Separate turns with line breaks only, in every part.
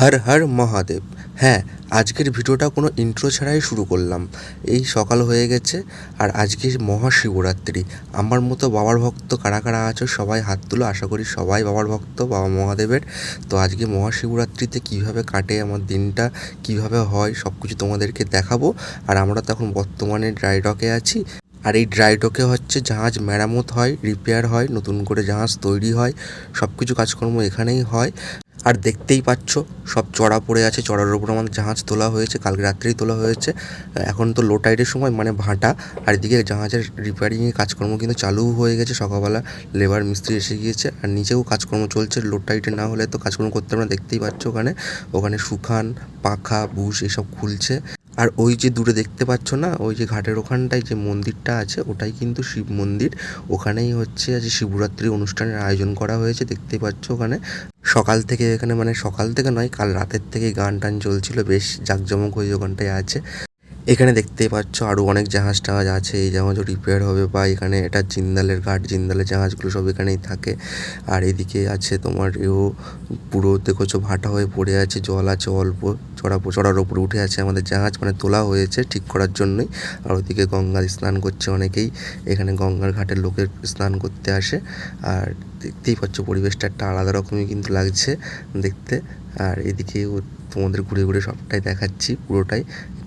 হর হর মহাদেব। হ্যাঁ আজকের ভিডিওটা কোনো ইন্ট্রো ছাড়াই শুরু করলাম। এই সকাল হয়ে গেছে আর আজকে মহাশিবরাত্রি। আমার মতো বাবার ভক্ত কারা কারা আছো সবাই হাত তুলো। আশা করি সবাই বাবার ভক্ত, বাবা মহাদেবের। তো আজকে মহাশিবরাত্রিতে কীভাবে কাটে আমার দিনটা, কীভাবে হয় সব কিছু তোমাদেরকে দেখাবো। আর আমরা তখন বর্তমানে ড্রাই ডকে আছি। আর এই ড্রাই ডকে হচ্ছে জাহাজ মেরামত হয় রিপেয়ার হয়, নতুন করে জাহাজ তৈরি হয় সব কিছু কাজকর্ম এখানেই হয়। আর দেখতেই পাচ্ছ, সব চড়া পড়ে আছে, চড়ার উপর আমাদের জাহাজ তোলা হয়েছে, কালকে রাত্রেই তোলা হয়েছে। এখন তো লো টাইডের সময় মানে ভাটা, আর এদিকে জাহাজের রিপেয়ারিংয়ের কাজকর্ম কিন্তু চালু হয়ে গেছে, সকালবেলা লেবার মিস্ত্রি এসে গিয়েছে, আর নিচেও কাজকর্ম চলছে লো টাইডে না হলে তো কাজকর্ম করতে আমরা দেখতেই পাচ্ছ ওখানে। ওখানে সুখান পাখা, বুশ এসব খুলছে। আর ওই যে দূরে দেখতে পাচ্ছ না, ওই যে ঘাটের ওখানটায় যে মন্দিরটা আছে, ওটাই কিন্তু শিব মন্দির। ওখানেই হচ্ছে আজ শিবরাত্রি অনুষ্ঠানের আয়োজন করা হয়েছে, দেখতেই পাচ্ছ ওখানে। সকাল থেকে এখানে মানে সকাল থেকে নয়, কাল রাতের থেকে গান টান চলছিল, বেশ জাঁকজমক ওই ওখানটায় আছে। এখানে দেখতেই পাচ্ছ আরও অনেক জাহাজ টাহাজ আছে, এই জাহাজও রিপেয়ার হবে বা এখানে এটা জিন্দালের ঘাট জিন্দালের জাহাজগুলো সব এখানেই থাকে। আর এদিকে আছে তোমার, এও পুরো দেখেছ ভাটা হয়ে পড়ে আছে, জল আছে অল্প, চড়া, চড়ার ওপরে উঠে আছে আমাদের জাহাজ মানে তোলা হয়েছে ঠিক করার জন্যই। আর ওদিকে গঙ্গার স্নান করছে অনেকেই, এখানে গঙ্গার ঘাটের লোকের স্নান করতে আসে। আর দেখতেই পাচ্ছ পরিবেশটা একটা আলাদা রকমই কিন্তু লাগছে দেখতে। আর এদিকে তোমাদের ঘুরে ঘুরে সবটাই দেখাচ্ছি পুরোটাই।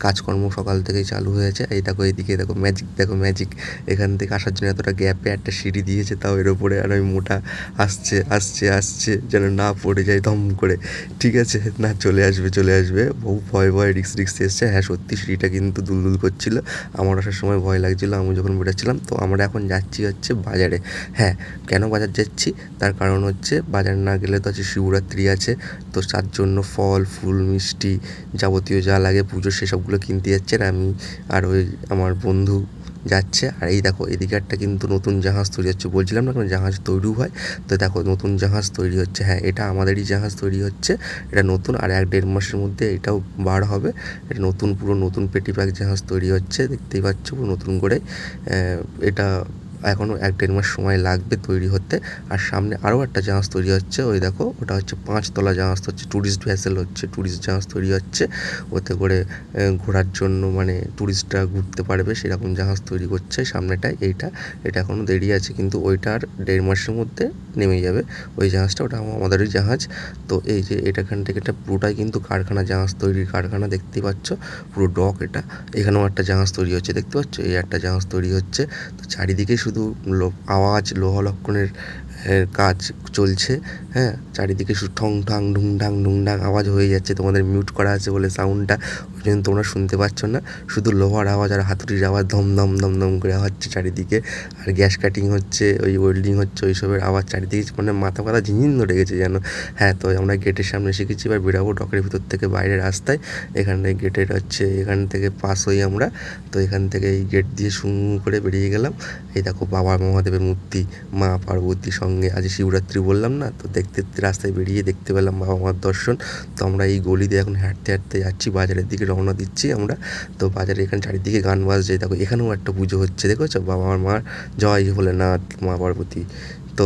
কাজকর্ম সকাল থেকেই চালু হয়েছে। এই দেখো, এদিকে দেখো ম্যাজিক দেখো ম্যাজিক এখান থেকে আসার জন্য এতটা গ্যাপে একটা সিঁড়ি দিয়েছে, তাও এর ওপরে আর ওই মোটা আসছে আসছে আসছে, যেন না পড়ে যায়, দম করে। ঠিক আছে, না, চলে আসবে চলে আসবে। বহু ভয় ভয় রিক্স রিক্স এসছে। হ্যাঁ সত্যি সিঁড়িটা কিন্তু দুলদুল করছিল। আমার আসার সময় ভয় লাগছিল, আমি যখন বেরোচ্ছিলাম, তো আমরা এখন যাচ্ছি হচ্ছে বাজারে। হ্যাঁ কেন বাজার যাচ্ছি? তার কারণ হচ্ছে বাজার না গেলে তো আছে শিবরাত্রি আছে, তো তার জন্য ফল, ফুল, মিষ্টি যাবতীয় যা লাগে পুজোর সেসবগুলো কিনতে যাচ্ছে আর আমি আর ওই আমার বন্ধু যাচ্ছে। আর এই দেখো, এদিকে একটা কিন্তু নতুন জাহাজ তৈরি হচ্ছে, বলছিলাম না কোনো জাহাজ তৈরিও হয়? তো দেখো, নতুন জাহাজ তৈরি হচ্ছে। হ্যাঁ এটা আমাদেরই জাহাজ তৈরি হচ্ছে। এটা নতুন আর এক দেড় মাসের মধ্যে এটাও বার হবে। এটা নতুন পুরো নতুন পেটি প্যাক জাহাজ তৈরি হচ্ছে, দেখতেই পাচ্ছ পুরো নতুন করে। এটা এখনও এক দেড় মাস সময় লাগবে তৈরি হতে। আর সামনে আরও একটা জাহাজ তৈরি হচ্ছে, ওই দেখো, ওটা হচ্ছে পাঁচতলা জাহাজ হচ্ছে ট্যুরিস্ট ভ্যাসেল হচ্ছে ট্যুরিস্ট জাহাজ তৈরি হচ্ছে। ওতে করে ঘোরার জন্য মানে ট্যুরিস্টরা ঘুরতে পারবে, সেরকম জাহাজ তৈরি করছে সামনেটায় এইটা। এটা এখনও দেরি আছে, কিন্তু ওইটার দেড় মাসের মধ্যে নেমে যাবে, ওই জাহাজটা, ওটা আমাদেরই জাহাজ। তো এই যে এটা এখান থেকে এটা পুরোটাই কিন্তু কারখানা জাহাজ তৈরির কারখানা দেখতেই পাচ্ছ, পুরো ডক এটা। এখানেও একটা জাহাজ তৈরি হচ্ছে, দেখতে পাচ্ছ? এই একটা জাহাজ তৈরি হচ্ছে। তো চারিদিকে শুধু আওয়াজ লোহ লক্ষণের কাজ চলছে হ্যাঁ? চারিদিকে শুধু ঠং ঠাং, ঢুং ঢাং ঢুং ঢাং আওয়াজ হয়ে যাচ্ছে, তোমাদের মিউট করা আছে বলে সাউন্ডটা ওই জন্য তোমরা শুনতে পাচ্ছ না। শুধু লোহার আওয়াজ আর হাতুড়ির আওয়াজ ধম ধম ধম ধম করে হচ্ছে চারিদিকে। আর গ্যাস কাটিং হচ্ছে, ওই ওয়েল্ডিং হচ্ছে ওইসবের আওয়াজ চারিদিকে মানে মাথা মাথা ঝিনঝিন ধরে গেছে যেন। হ্যাঁ তো আমরা গেটের সামনে শিখেছি, এবার বেরাবো ডকের ভিতর থেকে বাইরে রাস্তায়। এখানে গেটের হচ্ছে, এখান থেকে পাস হই আমরা। তো এখান থেকে এই গেট দিয়ে শু করে বেরিয়ে গেলাম। এই দেখো বাবা মহাদেবের মূর্তি, মা পার্বতী সঙ্গে আজ শিবরাত্রি বললাম না, তো দেখতে দেখতে রাস্তায় বেরিয়ে দেখতে পেলাম বাবা মার দর্শন। তো আমরা এই গলি দিয়ে এখন হাঁটতে হাঁটতে যাচ্ছি, বাজারের দিকে রওনা দিচ্ছি আমরা। তো বাজারে এখানে চারিদিকে গান বাজছে, দেখো এখানেও একটা পুজো হচ্ছে দেখো বাবা মার জয় ভোলেনাথ মা পার্বতী তো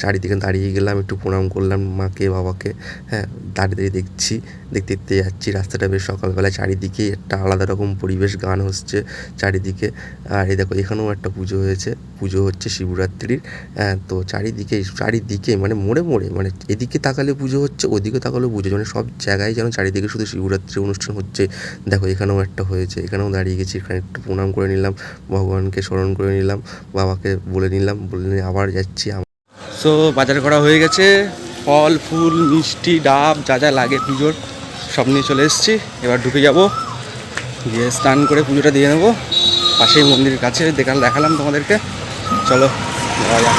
চারিদিকে দাঁড়িয়ে গেলাম, একটু প্রণাম করলাম মাকে, বাবাকে। হ্যাঁ দাঁড়িয়ে দাঁড়িয়ে দেখছি, দেখতে দেখতে যাচ্ছি, রাস্তাটা বেশ সকালবেলায় চারিদিকে একটা আলাদা রকম পরিবেশ, গান হচ্ছে চারিদিকে। আর এই দেখো, এখানেও একটা পুজো হয়েছে, পুজো হচ্ছে শিবরাত্রির। হ্যাঁ তো চারিদিকে চারিদিকে মানে মোড়ে মোড়ে মানে এদিকে তাকালে পুজো হচ্ছে, ওদিকে তাকালেও পুজো মানে সব জায়গায় যেন চারিদিকে শুধু শিবরাত্রি অনুষ্ঠান হচ্ছে। দেখো, এখানেও একটা হয়েছে, এখানেও দাঁড়িয়ে গেছি, এখানে একটু প্রণাম করে নিলাম, ভগবানকে স্মরণ করে নিলাম, বাবাকে বলে নিলাম, বলে নিয়ে আবার যাচ্ছি সো বাজার করা হয়ে গেছে। ফল, ফুল, মিষ্টি, ডাব, যা যা লাগে পুজোর, সব নিয়ে চলে এসেছি। এবার ঢুকে যাব। গিয়ে স্নান করে পুজোটা দিয়ে নেব। পাশেই মন্দিরের কাছে দেখাল দেখালাম তোমাদেরকে। চলো, যাওয়া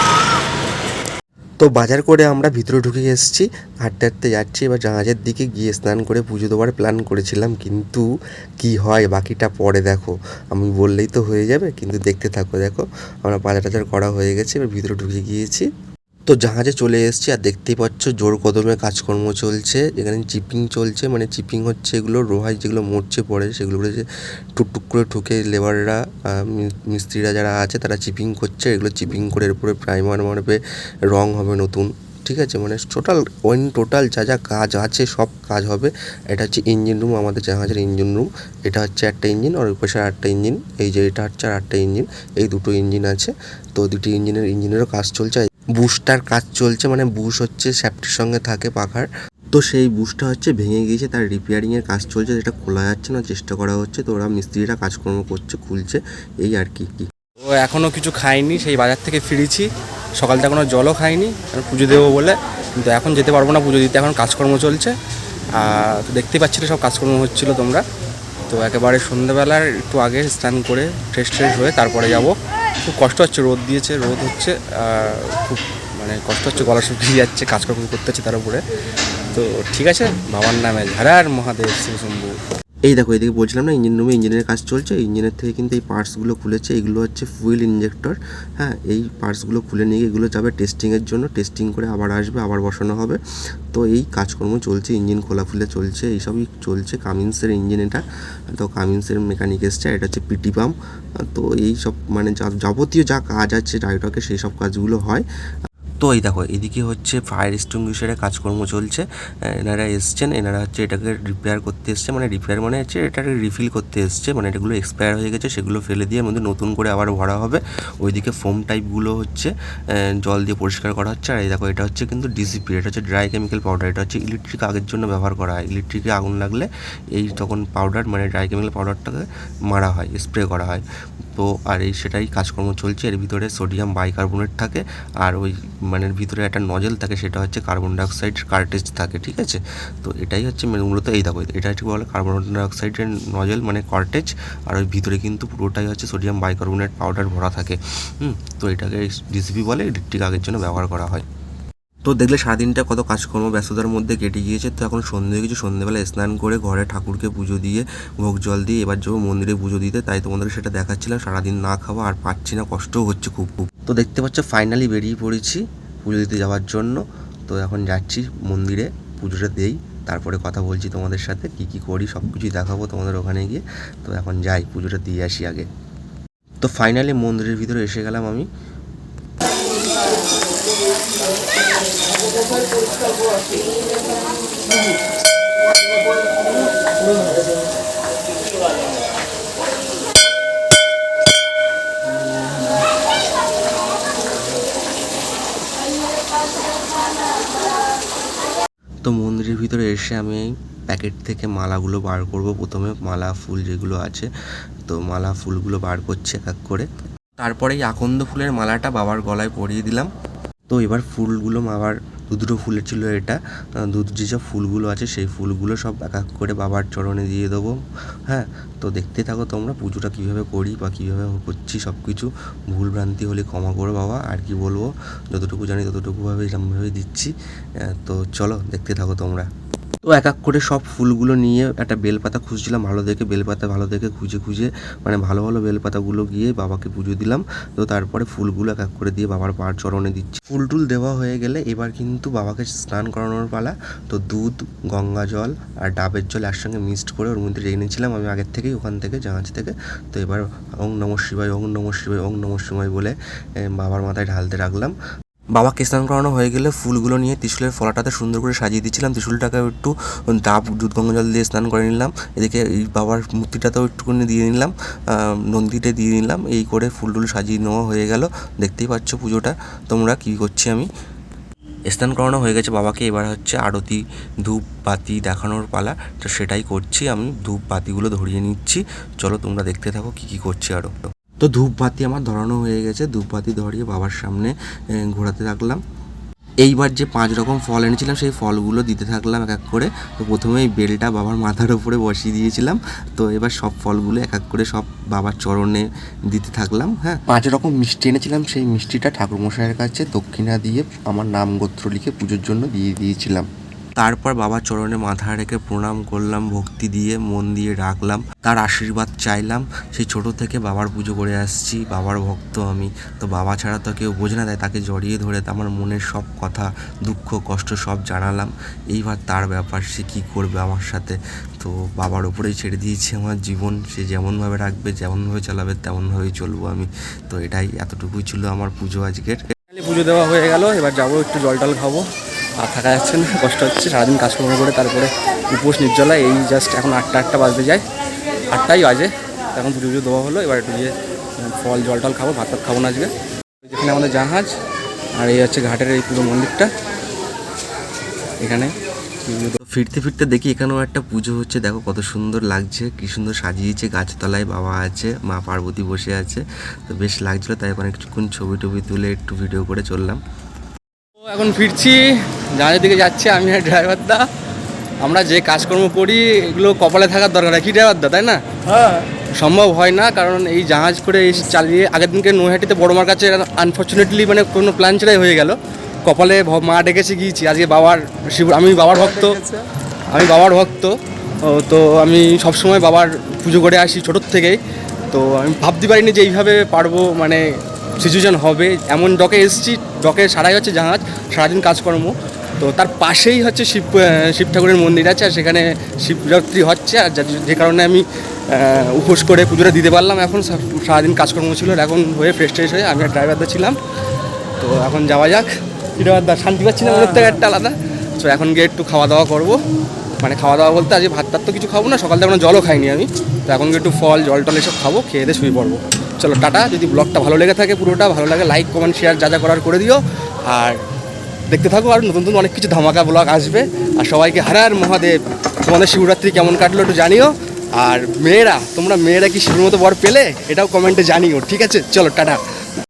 তো বাজার করে আমরা ভিতরে ঢুকে এসেছি। হাঁটতে হাঁটতে যাচ্ছি। এবার জাহাজের দিকে গিয়ে স্নান করে পুজো দেওয়ার প্ল্যান করেছিলাম। কিন্তু কি হয়? বাকিটা পরে দেখো। আমি বললেই তো হয়ে যাবে। কিন্তু দেখতে থাকো, দেখো। আমরা বাজার টাজার করা হয়ে গেছে। এবার ভিতরে ঢুকে গিয়েছি। তো জাহাজে চলে এসেছি আর দেখতেই পাচ্ছ জোর কদমে কাজকর্ম চলছে। এখানে চিপিং চলছে মানে চিপিং হচ্ছে এগুলো রোহায় যেগুলো মরছে পড়ে সেগুলো যে টুকটুক করে ঠুকে লেবাররা মিস্ত্রিরা যারা আছে তারা চিপিং করছে। এগুলো চিপিং করে এরপরে প্রাইমার মারবে, রং হবে নতুন, ঠিক আছে? মানে টোটাল ওয়ান টোটাল যা যা কাজ আছে, সব কাজ হবে। এটা হচ্ছে ইঞ্জিন রুম আমাদের জাহাজের ইঞ্জিন রুম এটা হচ্ছে একটা ইঞ্জিন আর ওই পাশে আটটা ইঞ্জিন এই যে এটা হচ্ছে আর একটা ইঞ্জিন এই দুটো ইঞ্জিন আছে। তো দুটি ইঞ্জিনের ইঞ্জিনেরও কাজ চলছে। বুশটার কাজ চলছে মানে বুশ হচ্ছে শ্যাফটির সঙ্গে থাকে পাখার। তো সেই বুশটা হচ্ছে ভেঙে গিয়েছে, তার রিপেয়ারিংয়ের কাজ চলছে, যেটা খোলা যাচ্ছে না, চেষ্টা করা হচ্ছে। তো ওরা মিস্ত্রিরা কাজকর্ম করছে, খুলছে, এই আর কি কি।
ও এখনও কিছু খাইনি সেই বাজার থেকে ফিরেছি। সকাল থেকে কোনো জলও খাইনি কারণ পুজো দেবো বলে। কিন্তু এখন যেতে পারব না, পুজো দিতে, এখন কাজকর্ম চলছে। আর দেখতে পাচ্ছিলে সব কাজকর্ম হচ্ছিল তোমরা। তো একেবারে সন্ধ্যেবেলার একটু আগে স্নান করে ফ্রেশ ট্রেশ হয়ে তারপরে যাব। খুব কষ্ট হচ্ছে, রোদ দিয়েছে, রোদ হচ্ছে খুব মানে কষ্ট হচ্ছে, গলা শুকিয়ে যাচ্ছে, কাজকর্ম করতে হচ্ছে তার উপরে। তো ঠিক আছে, বাবার নামে ঝাড়ার মহাদেব শিবশম্ভু
এই দেখো, এদিকে বলছিলাম না ইঞ্জিন রুমে ইঞ্জিনের কাজ চলছে ইঞ্জিনের থেকে কিন্তু এই পার্টসগুলো খুলেছে, এগুলো হচ্ছে ফুয়েল ইঞ্জেক্টর হ্যাঁ এই পার্টসগুলো খুলে নিয়ে এগুলো যাবে টেস্টিংয়ের জন্য টেস্টিং করে আবার আসবে, আবার বসানো হবে। তো এই কাজকর্ম চলছে ইঞ্জিন খোলা ফুলে চলছে, এইসবই চলছে কামিন্সের ইঞ্জিন এটা। তো কামিন্সের মেকানিক এসছে, এটা হচ্ছে পিটি পাম্প তো এই সব মানে যাবতীয় যা কাজ আছে টাইটকে সেই সব কাজগুলো হয়। তো এই দেখো, এদিকে হচ্ছে ফায়ার এক্সটিংগুইশারের কাজকর্ম চলছে। এনারা এসছেন, এনারা হচ্ছে এটাকে রিপেয়ার করতে এসছে মানে রিপেয়ার মানে হচ্ছে এটাকে রিফিল করতে এসছে মানে এটাগুলো এক্সপায়ার হয়ে গেছে, সেগুলো ফেলে দিয়ে মধ্যে নতুন করে আবার ভরা হবে। ওইদিকে ফোম টাইপগুলো হচ্ছে জল দিয়ে পরিষ্কার করা হচ্ছে, আর এই দেখো এটা হচ্ছে কিন্তু ডিসিপি এটা হচ্ছে ড্রাই কেমিক্যাল পাউডার এটা হচ্ছে ইলেকট্রিক আগের জন্য ব্যবহার করা হয়। ইলেকট্রিকে আগুন লাগলে এই তখন পাউডার মানে ড্রাই কেমিক্যাল পাউডারটাকে মারা হয় স্প্রে করা হয়। তো আর এই সেটাই কাজকর্ম চলছে, এর ভিতরে সোডিয়াম বাইকার্বনেট থাকে, আর ওই মানে ভিতরে একটা নজেল থাকে, সেটা হচ্ছে কার্বন ডাইঅক্সাইড কার্টেজ থাকে, ঠিক আছে? তো এটাই হচ্ছে মূলত এই দেখো, এটা হচ্ছে বলে কার্বন ডাইঅক্সাইডের নজেল মানে কার্টেজ আর ওই ভিতরে কিন্তু পুরোটাই হচ্ছে সোডিয়াম বাইকার্বনেট পাউডার ভরা থাকে, হুম? তো এটাকে ডিসিপি বলে ইলেকট্রিক আগের জন্য ব্যবহার করা হয়। তো দেখলে সারাদিনটা কত কাজকর্ম, ব্যস্ততার মধ্যে কেটে গিয়েছে, তো এখন সন্ধে, কিছু গেছে সন্ধেবেলা স্নান করে ঘরে ঠাকুরকে পুজো দিয়ে, ভোগ জল দিয়ে, এবার যাব মন্দিরে পুজো দিতে, তাই তোমাদের সেটা দেখাচ্ছিলাম, সারাদিন না খাওয়া আর পাচ্ছি না, কষ্টও হচ্ছে খুব খুব। তো দেখতে পাচ্ছ ফাইনালি বেরিয়ে পড়েছি পুজো দিতে যাওয়ার জন্য। তো এখন যাচ্ছি মন্দিরে পুজোটা দেই, তারপরে কথা বলছি তোমাদের সাথে, কি কি করি সব কিছুই দেখাবো তোমাদের ওখানে গিয়ে। তো এখন যাই, পুজোটা দিয়ে আসি আগে। তো ফাইনালি মন্দিরের ভিতরে এসে গেলাম আমি। তো মন্দিরের ভিতরে এসে আমি প্যাকেট থেকে মালাগুলো বার করব। প্রথমে মালা, ফুল যেগুলো আছে, তো মালা, ফুলগুলো বার করছে এক করে। তারপরে এই আকন্দ ফুলের মালাটা বাবার গলায় পরিয়ে দিলাম। তো এবার ফুলগুলো বাবার দু দুটো ফুলের ছিল এটা। দুধ দু যেসব ফুলগুলো আছে, সেই ফুলগুলো সব এক এক করে বাবার চরণে দিয়ে দেবো। হ্যাঁ তো দেখতে থাকো তোমরা পুজোটা কীভাবে করি বা কীভাবে করছি সব কিছু ভুলভ্রান্তি হলে ক্ষমা করো বাবা, আর কি বলব? যতটুকু জানি ততটুকুভাবে এরকমভাবে দিচ্ছি। তো চলো দেখতে থাকো তোমরা। তো এক এক করে সব ফুলগুলো নিয়ে একটা বেলপাতা খুঁজছিলাম, ভালো দেখে বেলপাতা ভালো দেখে খুঁজে খুঁজে মানে ভালো ভালো বেলপাতাগুলো গিয়ে বাবাকে পুজো দিলাম। তো তারপরে ফুলগুলো এক এক করে দিয়ে বাবার পার চরণে দিচ্ছি। ফুল টুল দেওয়া হয়ে গেলে এবার কিন্তু বাবাকে স্নান করানোর পালা। তো দুধ, গঙ্গা জল আর ডাবের জল একসঙ্গে মিক্সড করে ওর মধ্যে রেখে নিয়েছিলাম আমি আগের থেকেই ওখান থেকে, জাহাজ থেকে। তো এবার ওং নম শিবায়, ওং নম শিবায়, ওং নম শিবায় বলে বাবার মাথায় ঢালতে রাখলাম। বাবাকে স্নান করানো হয়ে গেলে ফুলগুলো নিয়ে ত্রিশুলের ফলাটাতে সুন্দর করে সাজিয়ে দিচ্ছিলাম ত্রিশুলটাকে একটু ডাব, দুধ গঙ্গা জল দিয়ে স্নান করে নিলাম। এদিকে এই বাবার মূর্তিটাতেও একটুখানি দিয়ে নিলাম। নন্দীতে দিয়ে নিলাম। এই করে ফুল টুল সাজিয়ে নেওয়া হয়ে গেল। দেখতেই পাচ্ছ পুজোটা। তোমরা কী করছি আমি? স্নান করানো হয়ে গেছে বাবাকে। এবার হচ্ছে আরতি, ধূপ, বাতি দেখানোর পালা। তো সেটাই করছি আমি। ধূপ, বাতিগুলো ধরিয়ে নিচ্ছি। চলো তোমরা দেখতে থাকো কী কী করছি আরও তো ধূপ বাতি আমার ধরানো হয়ে গেছে ধূপ বাতি ধরিয়ে বাবার সামনে ঘোরাতে থাকলাম। এইবার যে পাঁচ রকম ফল এনেছিলাম, সেই ফলগুলো দিতে থাকলাম এক এক করে। তো প্রথমে এই বেলটা বাবার মাথার উপরে বসিয়ে দিয়েছিলাম। তো এবার সব ফলগুলো এক এক করে সব বাবার চরণে দিতে থাকলাম হ্যাঁ। পাঁচ রকম মিষ্টি এনেছিলাম, সেই মিষ্টিটা ঠাকুরমশাইয়ের কাছে দক্ষিণা দিয়ে আমার নাম গোত্র লিখে পুজোর জন্য দিয়ে দিয়েছিলাম। তারপর বাবার চরণে মাথা রেখে প্রণাম করলাম, ভক্তি দিয়ে, মন দিয়ে রাখলাম, তার আশীর্বাদ চাইলাম। সেই ছোট থেকে বাবার পুজো করে আসছি, বাবার ভক্ত আমি। তো বাবা ছাড়া তো কেউ বোঝে না, তাই তাকে জড়িয়ে ধরে আমার মনের সব কথা, দুঃখ, কষ্ট সব জানালাম। এইবার তার ব্যাপার, সে কী করবে আমার সাথে? তো বাবার ওপরেই ছেড়ে দিয়েছি আমার জীবন। সে যেমনভাবে রাখবে, যেমনভাবে চালাবে, তেমনভাবেই চলবো আমি। তো এটাই, এতটুকুই ছিল আমার পুজো আজকের।
পুজো দেওয়া হয়ে গেল, এবার যাব একটু জল টল খাব। আর থাকা যাচ্ছে না, কষ্ট হচ্ছে, সারাদিন কাজকর্ম করে তারপরে উপোস নির্জলা এই জাস্ট এখন আটটা আটটা বাজতে যায়। আটটাই বাজে, এখন পুজো পুজো দেওয়া হলো, এবার একটু গিয়ে ফল, জল টল খাব, ভাত খাব না আজকে। যেখানে আমাদের জাহাজ, আর এই হচ্ছে ঘাটের এই পুরো মন্দিরটা। এখানে
ফিরতে ফিরতে দেখি এখানেও একটা পুজো হচ্ছে, দেখো কত সুন্দর লাগছে, কি সুন্দর সাজিয়েছে, গাছতলায় বাবা আছে, মা পার্বতী বসে আছে, তো বেশ লাগছিল, তাই ওখানে কিছুক্ষণ ছবি টবি তুলে একটু ভিডিও করে চললাম।
এখন ফিরছি জাহাজের দিকে যাচ্ছে আমি আর ড্রাইভার দা। আমরা যে কাজকর্ম করি এগুলো কপালে থাকার দরকার হয়। কি ড্রাইভার দা তাই না? সম্ভব হয় না কারণ এই জাহাজ করে এসে চালিয়ে আগের দিনকে নৈহাটিতে বড় মার কাছে আনফর্চুনেটলি মানে কোনো প্ল্যান ছাড়াই হয়ে গেল। কপালে মা ডেকেছে গিয়েছি আজকে বাবার শিব আমি বাবার ভক্ত। আমি বাবার ভক্ত। তো আমি সবসময় বাবার পুজো করে আসি ছোটোর থেকেই। তো আমি ভাবতে পারিনি যে এইভাবে পারব মানে সিচুয়েশন হবে। এমন ডকে এসেছি ডকে সারাই হচ্ছে জাহাজ সারাদিন কাজকর্ম। তো তার পাশেই হচ্ছে শিব শিব ঠাকুরের মন্দির আছে, আর সেখানে শিবরাত্রি হচ্ছে, আর যা- কারণে আমি উপোস করে পুজোটা দিতে পারলাম। এখন সারাদিন কাজকর্ম ছিল, আর এখন হয়ে ফ্রেশ ট্রেশ হয়ে আমি ড্রাইভারটা ছিলাম। তো এখন যাওয়া যাক। ড্রাইভারদা শান্তি পাচ্ছি না মনের থেকে একটা আলাদা। তো এখন গিয়ে একটু খাওয়া দাওয়া করব। মানে খাওয়া দাওয়া বলতে আজকে ভাত তো কিছু খাব না, সকাল থেকে জলও খাইনি আমি। তো এখন গিয়ে একটু ফল, জল টল এসব খাব, খেয়ে দিয়ে শুয়ে পড়ব। চলো, টাটা। যদি ব্লগটা ভালো লেগে থাকে পুরোটা, ভালো লাগে লাইক কমেন্ট শেয়ার যা যা করার করে দিও। আর দেখতে থাকো আর নতুন নতুন অনেক কিছু ধামাকা ব্লগ আসবে। আর সবাইকে হারার মহাদেব। তোমাদের শিবরাত্রি কেমন কাটলো একটু জানিও। আর মেয়েরা, তোমরা মেয়েরা কি শিবর মতো বর পেলে? এটাও কমেন্টে জানিও, ঠিক আছে? চলো, টাটা।